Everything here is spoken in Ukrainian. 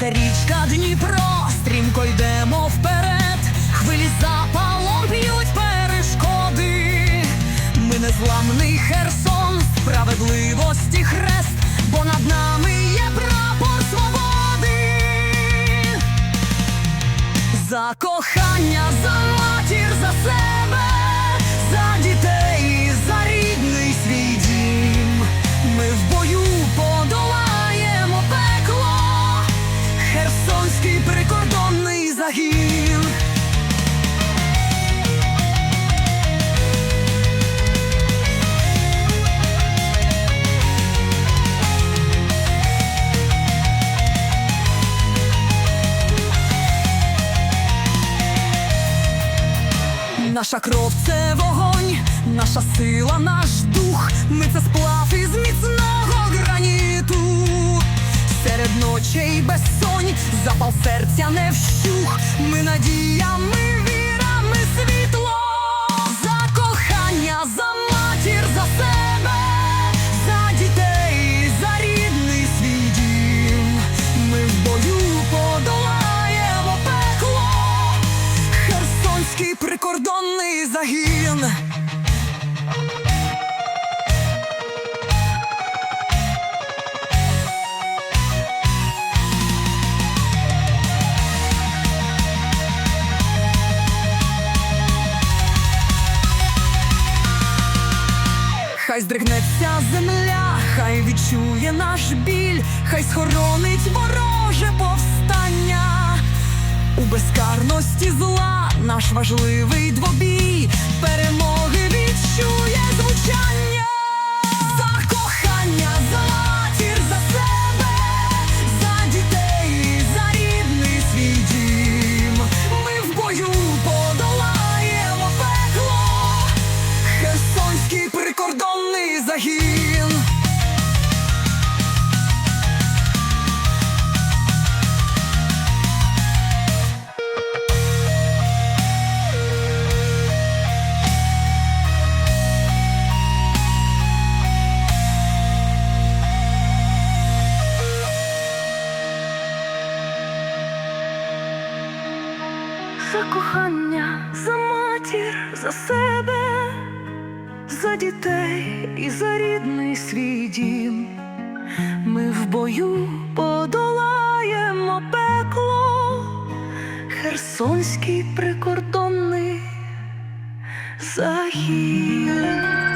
це річка Дніпро, стрімко йдемо вперед, хвилі запалом б'ють перешкоди. Ми незламний Херсон, справедливості хрест, бо над нами є прапор свободи. За кохання, за матір, за себе, за дітей, прикордонний. Наша кров це вогонь, наша сила, наш дух. Ми це сплав із міцного граніту. Серед ночей безсонь, запал серця не вщух. Ми надія, ми віра, світло. За кохання, за матір, за себе, за дітей, за рідний свій дім. Ми в бою подолаємо пекло. Херсонський прикордонний загін. Хай здригнеться земля, хай відчує наш біль, хай схоронить вороже повстання. У безкарності зла наш важливий двобій перемоги прикордонний загін. За кохання, за матір, за себе, за дітей і за рідний свій дім. Ми в бою подолаємо пекло, Херсонський прикордонний загін.